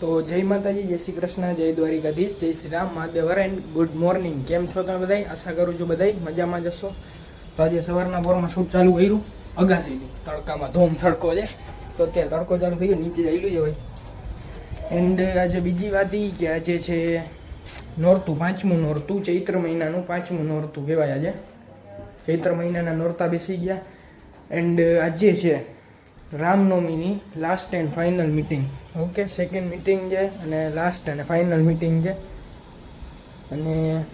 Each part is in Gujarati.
તો જય માતાજી, જય શ્રી કૃષ્ણ, જય દ્વારિકાધીશ, જય Shri Ram, Mahadev and good morning કેમ છો તમે બધાય? આશા કરું છું બધાય મજામાં જશો તો આજે સવારના પોરમાં શૂટ ચાલુ કર્યું અગાસીથી તડકામાં ધોમ તડકો છે. તો અત્યારે તડકો ચાલુ થઈ ગયો, નીચે જઈ છે ભાઈ. એન્ડ આજે બીજી વાત એ કે આજે છે નોરતું, પાંચમું નોરતું, ચૈત્ર મહિનાનું પાંચમું નોરતું કહેવાય આજે. ચૈત્ર મહિનાના નોરતા બેસી ગયા. એન્ડ આજે છે રામનવમીની last and final meeting okay second meeting છે અને લાસ્ટ અને ફાઇનલ મિટિંગ છે. અને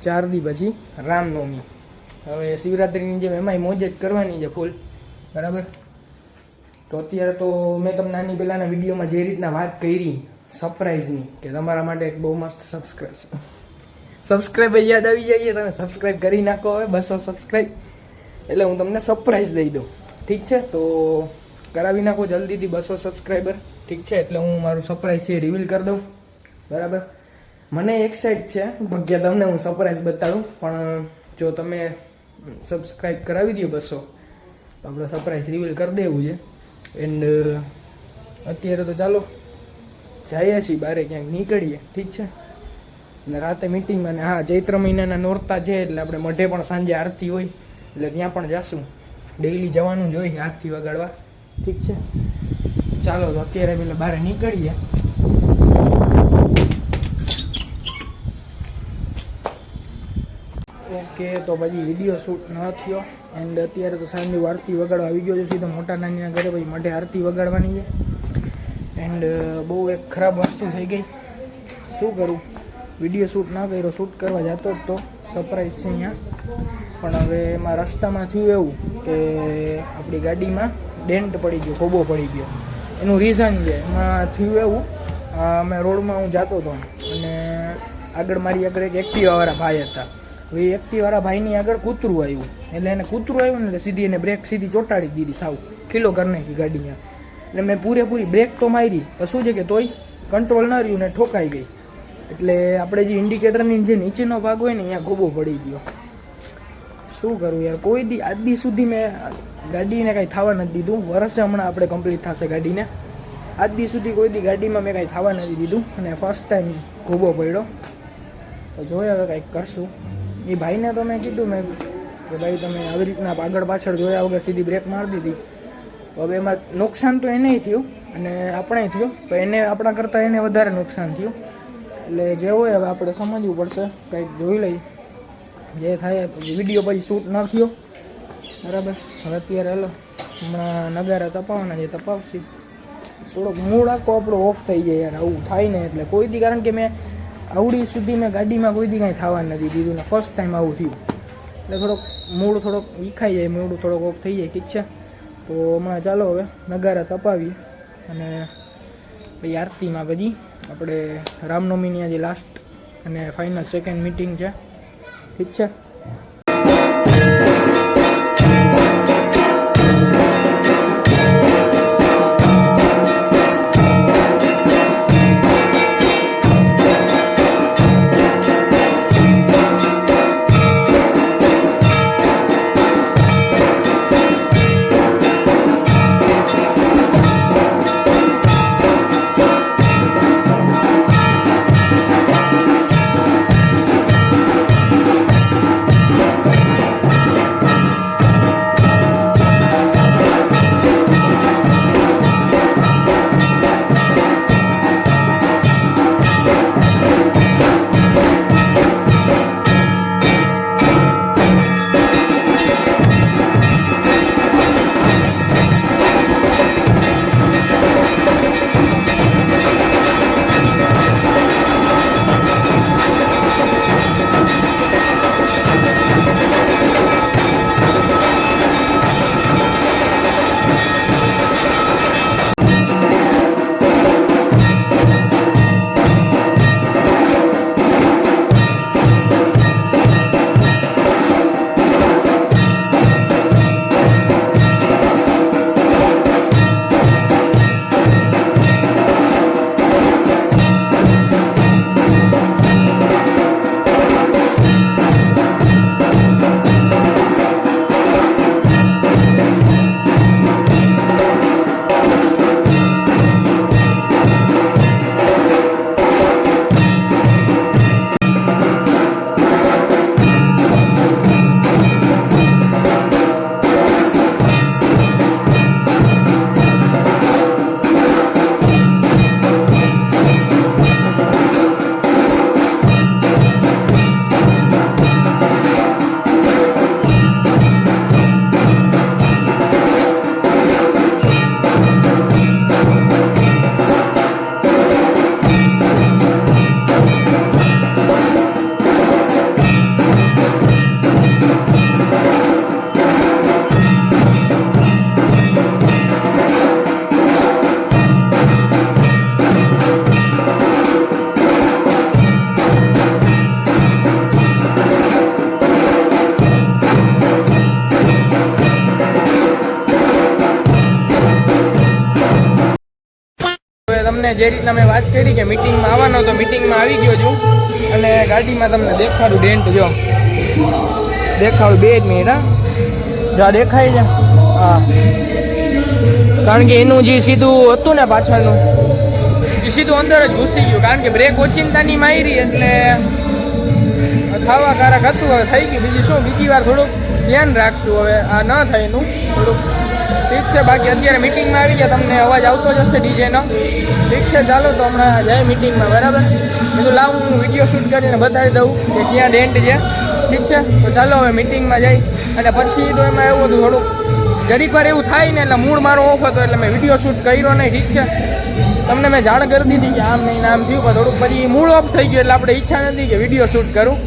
ચાર દી પછી રામનવમી હવે શિવરાત્રિની જેમ એમાંય મોજ જ કરવાની છે ફૂલ બરાબર? તો અત્યારે તો મેં તમને નાની પહેલાંના વિડીયોમાં જે રીતના વાત કરી સરપ્રાઇઝની કે તમારા માટે એક બહુ મસ્ત સબસ્ક્રાઈબ સબસ્ક્રાઈબ યાદ આવી જઈએ તમે સબસ્ક્રાઈબ કરી નાખો હવે બસો સબસ્ક્રાઈબ એટલે હું તમને સરપ્રાઇઝ દઈ દઉં. ઠીક છે? તો કરાવી નાખો જલ્દીથી બસો સબસ્ક્રાઈબર ઠીક છે? એટલે હું મારું સરપ્રાઈઝ છે રિવીલ કરી દઉં. બરાબર? મને એક્સાઇટ છે કે તમને હું સરપ્રાઈઝ બતાડું, પણ જો તમે સબસ્ક્રાઈબ કરાવી દો બસો, તો આપણે સરપ્રાઈઝ રિવીલ કરી દેવું છે. એન્ડ અત્યારે તો ચાલો, જઈએ છીએ બારે ક્યાંક નીકળીએ. ઠીક છે? અને રાતે મિટિંગમાં હા, ચૈત્ર મહિનાના નોરતા છે, એટલે આપણે મઢે પણ સાંજે આરતી હોય, એટલે ત્યાં પણ જાશું. ડેઈલી જવાનું જ હોય આરતી વગાડવા. ઠીક છે? ચાલો, તો અત્યારે પેલા બહાર નીકળીએ. ઓકે તો પછી વીડિયો શૂટ ન થયો. એન્ડ અત્યારે તો સાંજે આરતી વગાડવા આવી ગયો છું, સીધો મોટા નાનીના ઘરે, પછી મઢે આરતી વગાડવાની છે. એન્ડ બહુ એક ખરાબ વસ્તુ થઈ ગઈ. શું કરું? વીડિયો શૂટ ના કર્યો શૂટ કરવા જતો જ તો. સરપ્રાઈઝ છે અહીંયા. પણ હવે એમાં રસ્તામાં થયું એવું કે આપણી ગાડીમાં ડેન્ટ પડી ગયો, ખોબો પડી ગયો. એનું રીઝન છે. એમાં થયું એવું અમે રોડમાં હું જતો હતો. અને આગળ મારી આગળ એક એક્ટિવાવાળા ભાઈ હતા. એ એક્ટિવાવાળા ભાઈની આગળ કૂતરું આવ્યું. એટલે એને કૂતરું આવ્યું ને એટલે સીધી એને બ્રેક સીધી ચોંટાડી દીધી સાવ. કિલો કરી નાખી ગાડીમાં. એટલે મેં પૂરેપૂરી બ્રેક તો મારી, પણ શું છે કે તોય કંટ્રોલ ન રહ્યું ને ઠોકાઈ ગઈ. એટલે આપણે જે ઇન્ડિકેટરની જે નીચેનો ભાગ હોય ને, અહીંયા ગોબો પડી ગયો. શું કરું યાર? કોઈ દી, આજ સુધી મેં ગાડીને કાંઈ થવા નથી દીધું. વર્ષે હમણાં આપણે કમ્પ્લીટ થશે ગાડીને. આજ સુધી કોઈ દી ગાડીમાં મેં કાંઈ થવા નથી દીધું અને ફર્સ્ટ ટાઈમ ગોબો પડ્યો. તો જોઈએ હવે કાંઈક કરશું. એ ભાઈને તો મેં કીધું મેં કે ભાઈ તમે આવી રીતના આગળ પાછળ જોયા વગર સીધી બ્રેક મારી દીધી. હવે એમાં નુકસાન તો એને થયું અને આપણે થયું. તો એને આપણા કરતાં એને વધારે નુકસાન થયું. એટલે જે હોય હવે આપણે સમજવું પડશે. કંઈક જોઈ લઈ જે થાય વીડિયો પછી શૂટ ન થયો. બરાબર? હવે અત્યારે હલો, હમણાં નગારા તપાવવાના છે, તપાવશી. થોડોક મૂળ આખો આપણો ઓફ થઈ જાય યાર, આવું થાય ને એટલે. કોઈ દી, કારણ કે મેં આવડી સુધી મેં ગાડીમાં કોઈ દી કાંઈ થવા નથી દીધું ને ફર્સ્ટ ટાઈમ આવું થયું. એટલે થોડોક મૂળ થોડોક વિખાઈ જાય, મૂળ થોડોક ઓફ થઈ જાય, ઠીક છે? તો હમણાં ચાલો હવે નગારા તપાવીએ. અને પછી આરતીમાં પછી આપણે રામનવમીની આજે લાસ્ટ અને ફાઇનલ સેકન્ડ મિટિંગ છે. ઠીક છે? તમને જે રીતના મેં વાત કરી કે મિટિંગમાં આવવાનો તો મિટિંગમાં આવી ગયો છું. અને ગાડીમાં તમને દેખાડું ડેન્ટ જો. દેખાડું બે જ મિનિટ હા. જા, દેખાય છે હા. કારણ કે એનું જે સીધું હતું ને પાછળનું, એ સીધું અંદર જ ઘૂસી ગયું. કારણ કે બ્રેક ઓચિંતાની મારી એટલે ખાવા કારક હતું, હવે થઈ ગયું. બીજું શું, બીજી વાર થોડુંક ધ્યાન રાખશું. હવે આ ન થાય એનું. થોડુંક ઠીક છે, બાકી અત્યારે મિટિંગમાં આવી ગયા, તમને અવાજ આવતો જ હશે ડીજેનો. ઠીક છે, ચાલો તો હમણાં જાય મિટિંગમાં બરાબર? બધું લાવ, હું વીડિયો શૂટ કરીને બતાવી દઉં કે ક્યાં ડેન્ટ છે. ઠીક છે, તો ચાલો હવે મિટિંગમાં જઈ. અને પછી તો એમાં એવું હતું, થોડુંક જરીક વાર એવું થાય ને એટલે મૂળ મારો ઓફ હતો, એટલે મેં વીડિયો શૂટ કર્યો નહીં, ઠીક છે. તમને મેં જાણ કરી દીધી કે આમ નહીં આમ થયું, પણ થોડુંક પછી મૂળ ઓફ થઈ ગયું, એટલે આપણે ઈચ્છા નથી કે વીડિયો શૂટ કરું.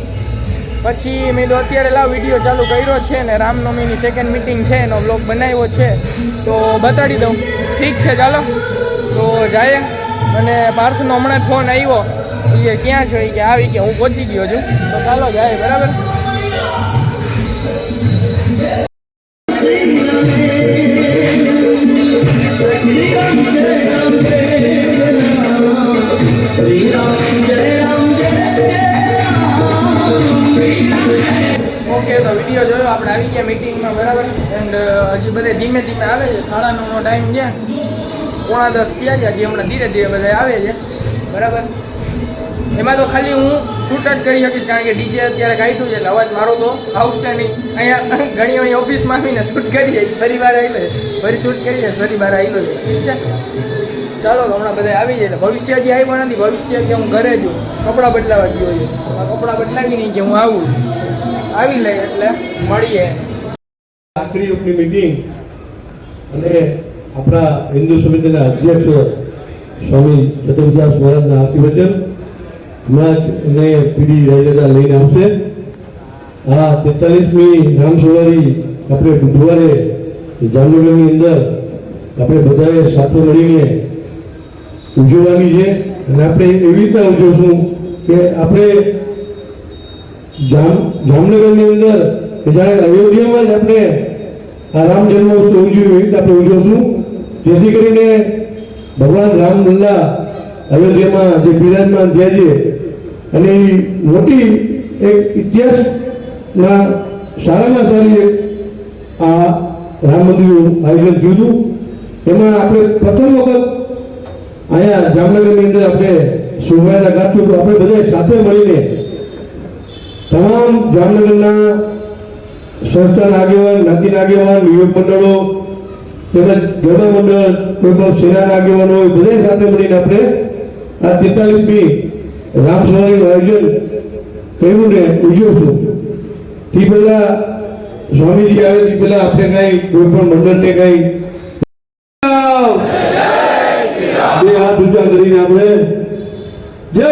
પછી મેં તો અત્યારે લાવ વીડિયો ચાલુ કર્યો છે ને રામનવમીની સેકન્ડ મિટિંગ છે એનો બ્લોગ બનાવ્યો છે. તો બતાડી દઉં. ઠીક છે, ચાલો. તો જાય. અને પાર્થનો હમણાં ફોન આવ્યો. એ ક્યાં છો? કે આવી કે હું પહોંચી ગયો છું. તો ચાલો જાય, બરાબર? પોણા દસ થયા છે, હજી હમણાં ધીરે ધીરે બધા આવે છે. બરાબર? એમાં તો ખાલી હું શૂટ જ કરી શકીશ, કારણ કે ડીજે અત્યારે કાઢ્યું છે, એટલે અવાજ મારો તો આવશે નહીં. અહીંયા ઘણી ઘણી ઓફિસમાં આવીને શૂટ કરી જઈશ ફરી વાર આવી લે ફરી શૂટ કરી જઈશ ફરી વાર આવી જઈશ ઠીક છે? ચાલો, તો હમણાં બધા આવી જાય ભવિષ્ય હજી આવ્યો નથી, ભવિષ્ય કે હું ઘરે જઉં કપડાં બદલાવા ગયો છે. કપડાં બદલાવી નહીં, કે હું આવું આવી લઈ એટલે મળીએ. આખરી મીટિંગ અને આપણા હિન્દુ સમિતિના અધ્યક્ષ સ્વામી ચતુર્દાસ મહારાજના આશીર્વચન હમણાં જ પીડી રાયગઢા લઈને આવશે. આ તેતાલીસમી રામ સવારી આપણે બુધવારે જામનગરની અંદર આપણે બધાએ સાથે મળીને ઉજવવાની છે. અને આપણે એવી રીતના ઉજવશું કે આપણે જામ, જામનગરની અંદર જાણે અયોધ્યામાં જ આપણે આ રામ જન્મોત્સવ ઉજવ્યો એવી રીતે આપણે ઉજવશું. જેથી કરીને ભગવાન રામ લલ્લા અયોધ્યામાં જે બિરાજમાન થયા છે, અને મોટી એક ઇતિહાસના સારામાં સારી આ રામ મંદિરનું આયોજન થયું હતું. એમાં આપણે પ્રથમ વખત અહીંયા જામનગરની અંદર આપણે શોભાયાત્રા કાઢશું હતું આપણે બધા સાથે મળીને તમામ જામનગરના સંસ્થાના આગેવાન જ્ઞાતિના આગેવાન યુવક મંડળો તેમજ ગમે મંડળ કોઈ સેનાના આગેવાનો હોય, બધા સાથે મળીને આપણે આ તેતાલીસમી રામ સવારીનું આયોજન કર્યું ને ઉજવશું. તે પહેલા સ્વામીજી આવે તે પહેલા આપણે કઈ કોઈ પણ મંડળને કઈ બે હાથ ઊંચા કરીને આપણે જય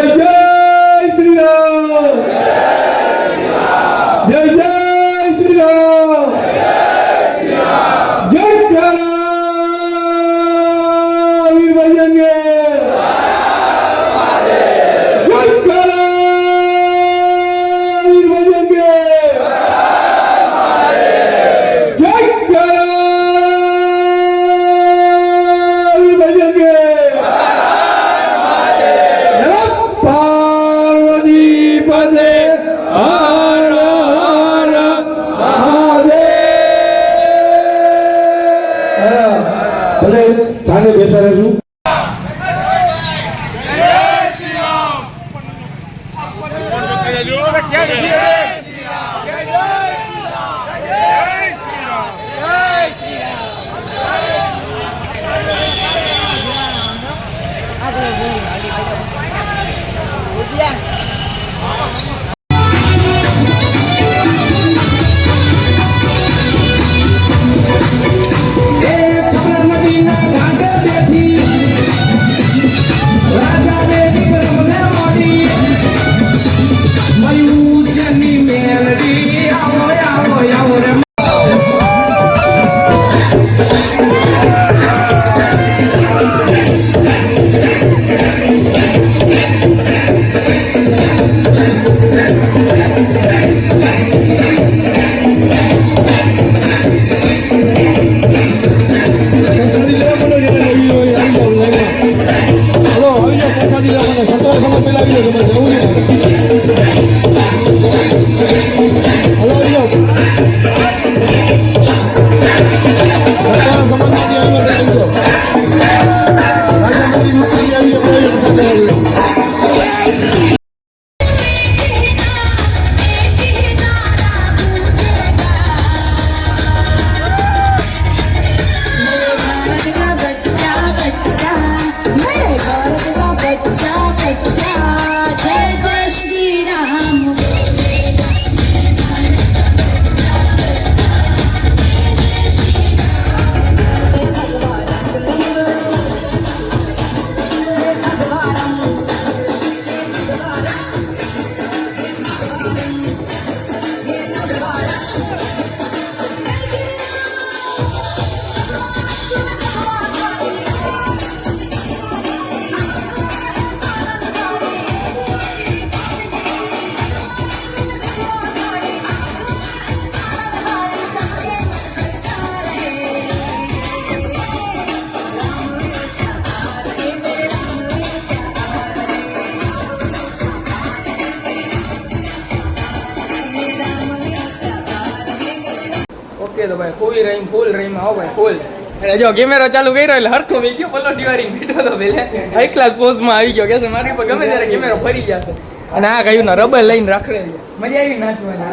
ઓકે તો ભાઈ ફૂલ રહીમ ફૂલ રહીમ આવો ભાઈ ફૂલ અને જો કેમેરો ચાલુ કર્યો એટલે હરખો મેં ગયો પલ્લો ટીવારી બેઠો તો પેલે. એકલા પોઝમાં આવી ગયો કે મારી પર ગમે ત્યારે કેમેરો ફરી જશે. અને આ કહ્યું ના રબર લઈને રખડે મજા આવી નાચવાની.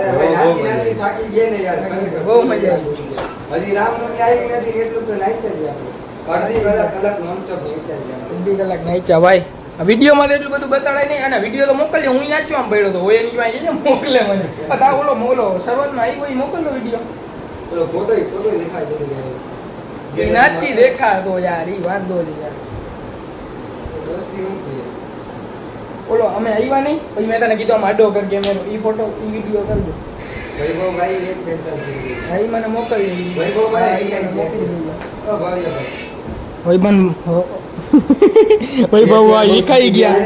બહુ મજા આવી. હજી રામનવમી આવી નથી એટલું તો આપણે. અડધી કલાક non-stop નાખ્યા અડધી કલાક નાચ્યા ભાઈ. વિડીયોમાં તો એટલું બધું બતાડાય નહીં. અને વીડિયો તો મોકલજો હું નાચવા આમ પડ્યો તો. હોય એની પાસે મોકલે મને. આ તા ઓલો ઓલો શરૂઆતમાં આવી કોઈ મોકલજો વીડિયો પેલો ફોટો ય- દેખાય છે નાચી દેખાતો યાર ઈ વાંધો જ યાર. દોસ્તી. ઓલો અમે આવ્યા નહીં? પછી મેં તને કીધું આડો કર કેમેરો ઈ ફોટો ઈ વીડિયો કરજો વૈભવભાઈ એક બેઠા ભાઈ મને મોકલી વૈભવભાઈ મોકલી. ઓ વૈભવ ભાઈ વિખાઈ ગયા.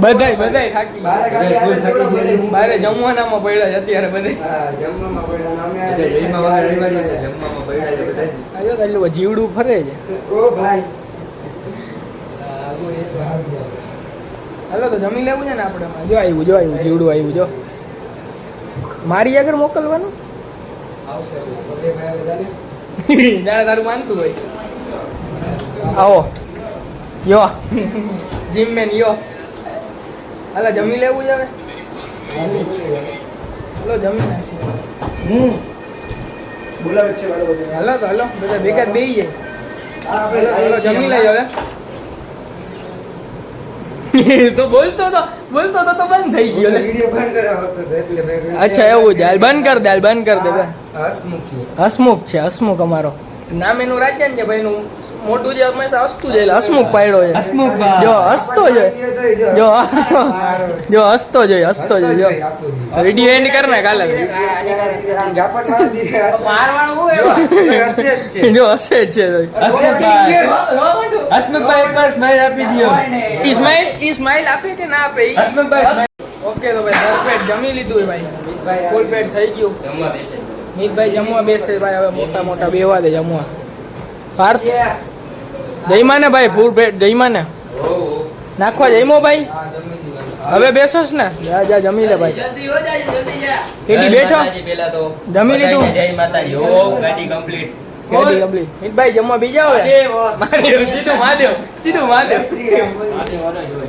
બધાય બધાય થાકી બારે બધાય જમવાનામાં પડ્યા છે અત્યારે બધે. હા, જમવામાં પડ્યા ને અમે આ બધા જઈમાં વગર આવ્યા છે એટલે જમવામાં પડ્યા છે બધા. આયો તો એટલું જીવડું ફરે છે. ઓ ભાઈ. હાલો તો જમી લેવું છે ને આપણે જો આવ્યું જો આવ્યું જીવડું આવ્યું જો. મારી આગળ મોકલવાનું? આવશે તારું માનતું હોય. આવો. યો. જીમ મેન યો. હાલો જમી લેવું છે હવે? હાલો જમી નાખીએ. બોલાવે છે હાલો તો હાલો બધા ભેગા જ જાય. જમી લઈ હવે. તો બોલતો તો બોલતો તો તો બંધ થઈ ગયો. લે. બંધ કરાવો એટલે મેં અચ્છા એવું હાલ બંધ કર દે હાલ બંધ કર દે. ભાઈ. હસમુખ છે. હસમુખ અમારો. નામ એનું રાજ્યાન છે ભાઈ નું મોટું જે હંમેશા હસતું જાય એટલે હસમુખ પાડ્યો છે. જો હસતો જાય જો. જો હસતો જાય હસતો જાય જો વીડિયો એન્ડ કર ને કાલે. જો હસે જ છે. હસમુખભાઈ. એક વાર સ્માઈલ આપી દો સ્માઈલ ઈ સ્માઈલ આપે કે ના આપે? હસમુખભાઈ ઓકે તો ભાઈ દસ જમી લીધું હે ભાઈ. ફૂલ પેટ થઈ ગયું. મિતભાઈ જમવા બેસે ભાઈ હવે મોટા મોટા બેવા દે જમવા. પાર્થ? જઈમા ને ભાઈ ફૂલ ભેટ જઈમા ને નાખવા જઈમો ભાઈ. હવે બેસો ને? જા જા જમી લે ભાઈ. કેટલી બેઠો. જમી લીધું? જય માતાજી. ગાડી કમ્પ્લીટ જમવા બીજા હોય? મહાદેવ સીધું મહાદેવ સીધું મહાદેવ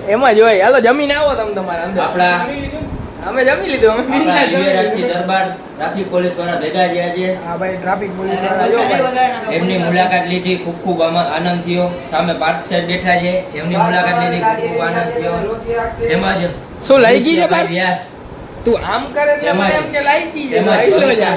એમાં જ હોય હાલો જમીને આવો તમે તમારા અંદર. આપણા અમે જમી લીધું અમે લીધું. દરબાર ટ્રાફિક પોલીસવાળા ભેગા છે. હા ભાઈ ટ્રાફિક પોલીસવાળા એમની મુલાકાત લીધી ખૂબ ખૂબ આમાં આનંદ થયો. સામે પાર્થ સાહેબ બેઠા છે એમની મુલાકાત લીધી ખૂબ ખૂબ આનંદ થયો. તેમજ શું લાગી છે ભાઈ વ્યાસ. તું આમ કરે એટલે એમ કે લાયકી છે.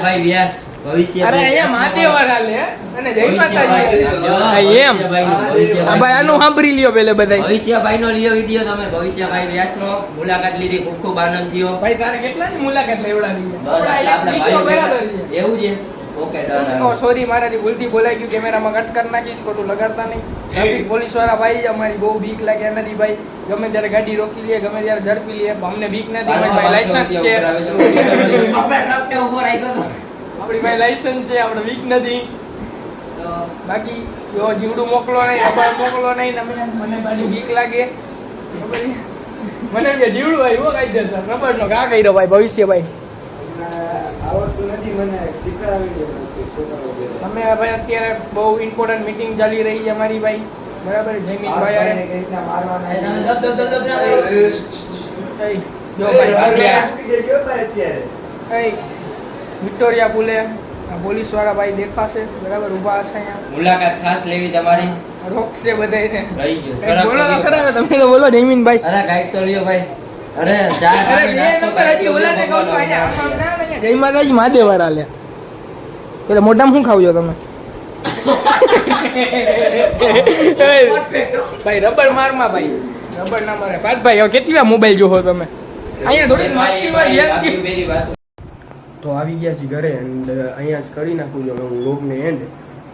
ભાઈ વ્યાસ. અરે અહીંયા મહાદેવ હાલે હે? અને જય માતાજી હા, એમ હા ભાઈ આનું સાંભળી લ્યો પેલે બધાય ભવિષ્યભાઈ નો લીયો વીડિયો તમે ભવિષ્યભાઈ વ્યાસ નો મુલાકાત લીધી ખૂબ ખૂબ આનંદ થયો ભાઈ તારે કેટલાની મુલાકાત લેવડાવી છે? બસ આટલા આપણે બીજો ભાઈઓ બરાબર ભેગા. છે. એવું છે ઓકે ડન ઓ સોરી મારાથી ભૂલથી બોલાઈ ગયું કેમેરામાં કટ કરી નાખીશ ખોટું લગાડતા નહીં ટ્રાફિક પોલીસવાળા ભાઈ અમારી બહુ બીક લાગે નથી ભાઈ ગમે ત્યારે ગાડી રોકી લે ગમે ત્યારે ઝડપી લે અમને બીક નથી લાયસન્સ છે આપણી ભાઈ લાયસન્સ છે આપણે વીક નથી. બાકી જો જીવડું મોકલો નહીં રબર મોકલો નહીં તમે મને પાછી બીક લાગે. મને કે જીવડું આવ્યું હો કાયદેસર રબર નો ઘા કર્યો ભાઈ ભવિષ્ય ભાઈ. આવડતું નથી મને શીખડાવી દે અમે ભાઈ અત્યારે બહુ ઇમ્પોર્ટન્ટ મીટિંગ ચાલી રહી છે અમારી ભાઈ. બરાબર? જયમીન ભાઈ હારે. કઈ રીતના મારવાના તમે દબ દબ દબ દબ જો ભાઈ ભાઈ અત્યારે. એય, વિક્ટોરિયા પુલે પોલીસવાળા ભાઈ દેખાશે બરાબર ઊભા હશે અહીંયા. મુલાકાત ખાસ લેવી તમારી. રોકશે બધાને રહી ગયો. બોલો તો ખરા તમે તો બોલો જયમીન ભાઈ. અરે કાંઈક તો લ્યો ભાઈ. અરે ચા અરે બે નંબર હજી ઓલાને કહું ભાઈ આમ ના. જય માતાજી મહાદેવ લે. પેલા મોઢામાં શું ખાવજો તમે? ભાઈ રબર મારમાં ભાઈ. રબર ના મારે. ભાઈ હવે કેટલી વાર મોબાઈલ જોવો તમે? અહીંયા થોડી મસ્તી માં ભાઈ, ધ્યાન આપણી પેલી વાત તો આવી ગયા છીએ ઘરે એન્ડ અહીંયા જ કરી નાખું છું. હું વ્લોગને એન્ડ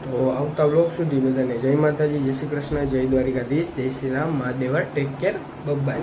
તો આવતા વ્લોગ સુધી બધાને જય માતાજી, જય શ્રી કૃષ્ણ, જય દ્વારિકાધીશ, જય Shri Ram, Mahadeva, take care bye